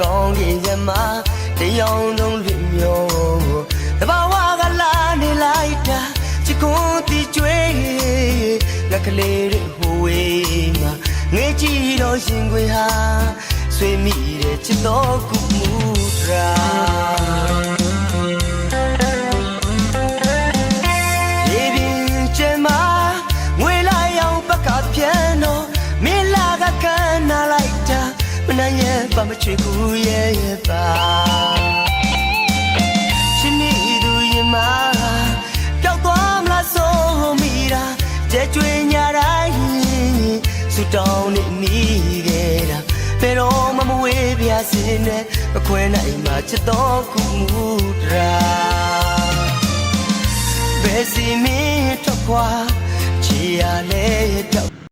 ကောင်းကင်ရမတရားလုံးလွင်မျောတဘာဝကလာနေလိုက်တာချစ်ကိုတီကျွေးငါကလေးတွေဟိုဝေးမှာငေးကြည့်တော့ရှင်ခွေဟာဆွေမိတဲ့ချစ်တော်ကုမှုတရာရေ မနှရဲ့ပါမချွေကူရဲ့ရဲ့ပါရှင်နေသူရင်မပျောက်သွားမလားဆိုမိတာကြဲကျွေးညာတိုင်းဆူတောင်းနေမိခဲ့တာဘယ်တော့မှမဝေးပြစင်းနဲ့မခွဲနိုင်မှချစ်တော်ကူမူတရာဘယ်စီမင်းထွက်ခွာချီရလဲ